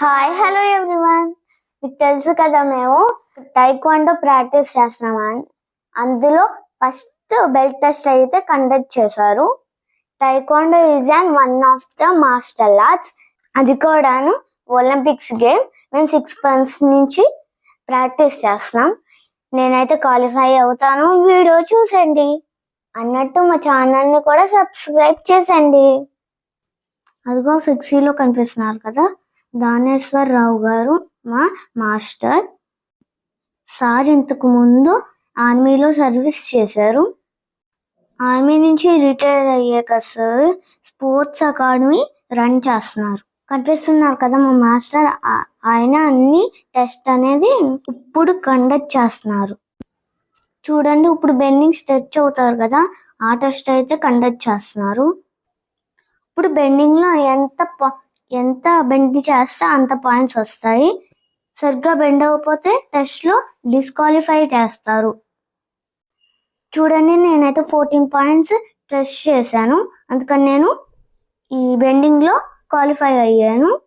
Hi hello everyone మీకు తెలుసు కదా మేము టైక్వాండో ప్రాక్టీస్ చేస్తున్నామని అందులో ఫస్ట్ బెల్ట్ టెస్ట్ అయితే కండక్ట్ చేశారు. Taekwondo is and one of the master arts అది కూడాను ఒలింపిక్స్ గేమ్ మేము సిక్స్ మంత్స్ నుంచి ప్రాక్టీస్ చేస్తున్నాం. నేనైతే క్వాలిఫై అవుతాను. వీడియో చూసండి అన్నట్టు మా ఛానల్ని కూడా సబ్స్క్రైబ్ చేసండి అదిగో ఫిక్సీలో కనిపిస్తున్నారు కదా. దానేశ్వరరావు గారు మా మాస్టర్. సార్ ఇంతకు ముందు ఆర్మీలో సర్వీస్ చేశారు. ఆర్మీ నుంచి రిటైర్ అయ్యాక సార్ స్పోర్ట్స్ అకాడమీ రన్ చేస్తున్నారు. కనిపిస్తున్నారు కదా మా మాస్టర్ ఆయన అన్ని టెస్ట్ అనేది ఇప్పుడు కండక్ట్ చేస్తున్నారు. చూడండి ఇప్పుడు బెండింగ్ స్ట్రెచ్ అవుతారు కదా ఆ టెస్ట్ అయితే కండక్ట్ చేస్తున్నారు. ఇప్పుడు బెండింగ్లో ఎంత ఎంత బెండ్ చేస్తే అంత పాయింట్స్ వస్తాయి. సరిగ్గా బెండ్ అవ్వకపోతే టెస్ట్లో డిస్క్వాలిఫై చేస్తారు. చూడండి నేనైతే ఫోర్టీన్ పాయింట్స్ టెస్ట్ చేశాను. అందుకని నేను ఈ బెండింగ్లో క్వాలిఫై అయ్యాను.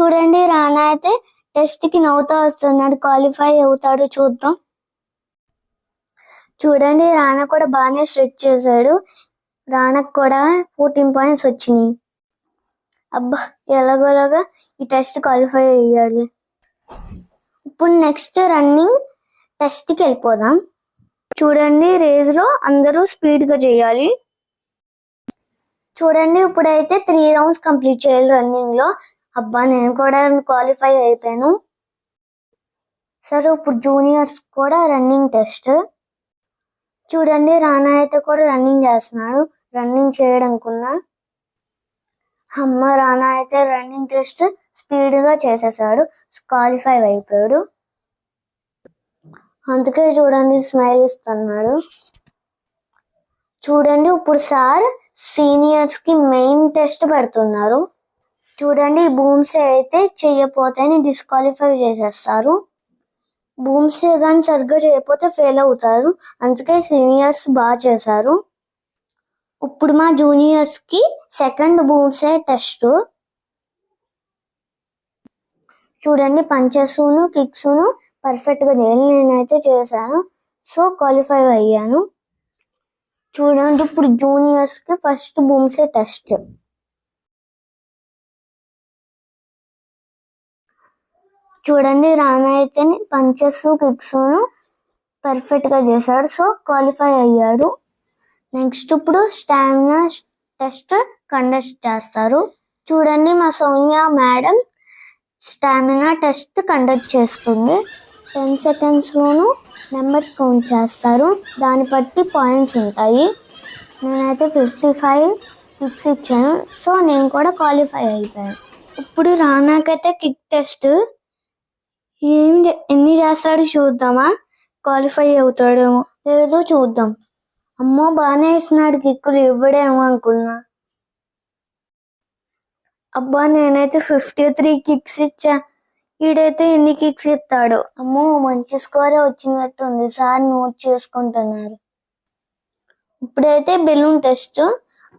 చూడండి రానా అయితే టెస్ట్కి నవ్వుతా వస్తున్నాడు. క్వాలిఫై అవుతాడు చూద్దాం. చూడండి రానా కూడా బాగానే స్ట్రెచ్ చేశాడు. రానాకు కూడా ఫోర్టీన్ పాయింట్స్ వచ్చినాయి. అబ్బా ఎలాగోలాగా ఈ టెస్ట్ క్వాలిఫై అయ్యాలి ఇప్పుడు నెక్స్ట్ రన్నింగ్ టెస్ట్కి వెళ్ళిపోదాం. చూడండి రేజ్లో అందరూ స్పీడ్గా చేయాలి. చూడండి ఇప్పుడైతే త్రీ రౌండ్స్ కంప్లీట్ చేయాలి రన్నింగ్లో అబ్బా నేను కూడా క్వాలిఫై అయిపోయాను. సరే ఇప్పుడు జూనియర్స్ కూడా రన్నింగ్ టెస్ట్ చూడండి రానా అయితే కూడా రన్నింగ్ చేస్తున్నాడు. రన్నింగ్ చేయడానికున్నా అమ్మ రానా అయితే రన్నింగ్ టెస్ట్ స్పీడ్గా చేసేసాడు. క్వాలిఫై అయిపోయాడు. అందుకే చూడండి స్మైల్ ఇస్తున్నాడు. చూడండి ఇప్పుడు సార్ సీనియర్స్కి మెయిన్ టెస్ట్ పెడుతున్నారు. చూడండి బూమ్స్ అయితే చెయ్యపోతే డిస్క్వాలిఫై చేసేస్తారు. బూమ్స్ కానీ సరిగ్గా చేయకపోతే ఫెయిల్ అవుతారు. అందుకే సీనియర్స్ బాగా చేశారు. ఇప్పుడు మా జూనియర్స్కి సెకండ్ బూమ్సే టెస్ట్ చూడండి పంచెస్ను కిక్స్ను పర్ఫెక్ట్గా చేయాలి నేనైతే చేశాను. సో క్వాలిఫై అయ్యాను. చూడండి ఇప్పుడు జూనియర్స్కి ఫస్ట్ బూమ్సే టెస్ట్ చూడండి రానా అయితే పంచెస్ కిక్స్ పర్ఫెక్ట్గా చేశాడు. సో క్వాలిఫై అయ్యాడు. నెక్స్ట్ ఇప్పుడు స్టామినా టెస్ట్ కండక్ట్ చేస్తారు. చూడండి మా Saumya madam stamina test conduct చేస్తుంది. టెన్ సెకండ్స్లోనూ నెంబర్స్ కౌంట్ చేస్తారు. దాన్ని బట్టి పాయింట్స్ ఉంటాయి. నేనైతే ఫిఫ్టీ ఫైవ్ కిక్స్ ఇచ్చాను. సో నేను కూడా క్వాలిఫై అయిపోయాను. ఇప్పుడు రానాకైతే కిక్ టెస్ట్. ఏం చే- ఎన్ని చేస్తాడు చూద్దామా? క్వాలిఫై అవుతాడేమో. లేదో చూద్దాం. అమ్మో బాగానే ఇస్తున్నాడు కిక్కులు ఇవ్వడేమో అనుకున్నా. అబ్బా నేనైతే ఫిఫ్టీ త్రీ కిక్స్ ఇచ్చా. ఈడైతే ఎన్ని కిక్స్ ఇస్తాడు. అమ్మో మంచి స్కోరే వచ్చినట్టు ఉంది సార్ నోట్ చేసుకుంటున్నారు. ఇప్పుడైతే బెలూన్ టెస్ట్.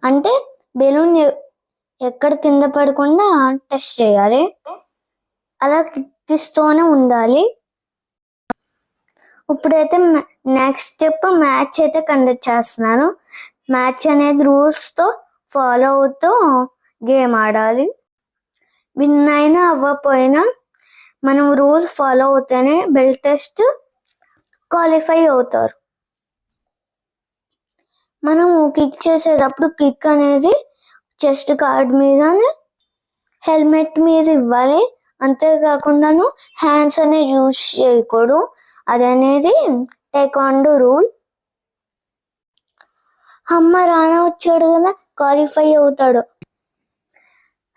అంటే బెలూన్ ఎక్కడ కింద పడకుండా టెస్ట్ చేయాలి. అలా కిక్కిస్తూనే ఉండాలి. ఇప్పుడైతే నెక్స్ట్ స్టెప్ మ్యాచ్ అయితే కండక్ట్ చేస్తున్నాను. మ్యాచ్ అనేది రూల్స్తో ఫాలో అవుతూ గేమ్ ఆడాలి. విన్ అయినా అవ్వకపోయినా మనం రూల్స్ ఫాలో అవుతేనే బెల్ట్ టెస్ట్ క్వాలిఫై అవుతారు. మనం కిక్ చేసేటప్పుడు కిక్ అనేది చెస్ట్ కార్డ్ మీద హెల్మెట్ మీద ఇవ్వాలి. అంతేకాకుండాను హ్యాండ్స్ అనేది యూజ్ చేయకూడదు. అది అనేది టేకాండో రూల్ అమ్మ రానా వచ్చాడు కదా క్వాలిఫై అవుతాడు.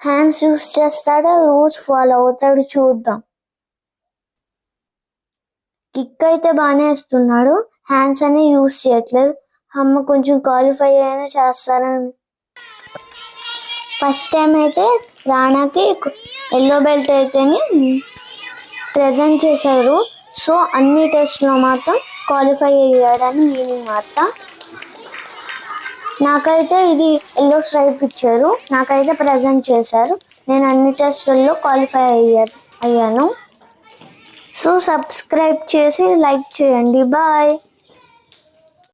హ్యాండ్స్ యూస్ చేస్తాడా రూల్స్ ఫాలో అవుతాడు చూద్దాం. కిక్ అయితే బాగానే వేస్తున్నాడు హ్యాండ్స్ అనే యూస్ చేయట్లేదు. అమ్మ కొంచెం క్వాలిఫై అయినా చేస్తారని. ఫస్ట్ టైం అయితే రాణాకి ఎల్లో బెల్ట్ అయితేనే ప్రజెంట్ చేశారు. సో అన్ని టెస్ట్లో మాత్రం క్వాలిఫై అయ్యాడని నేను వార్త. నాకైతే ఇది ఎల్లో స్ట్రైప్ ఇచ్చారు. నాకైతే ప్రజెంట్ చేశారు. నేను అన్ని టెస్టుల్లో క్వాలిఫై అయ్యా అయ్యాను. సో సబ్స్క్రైబ్ చేసి లైక్ చేయండి. బాయ్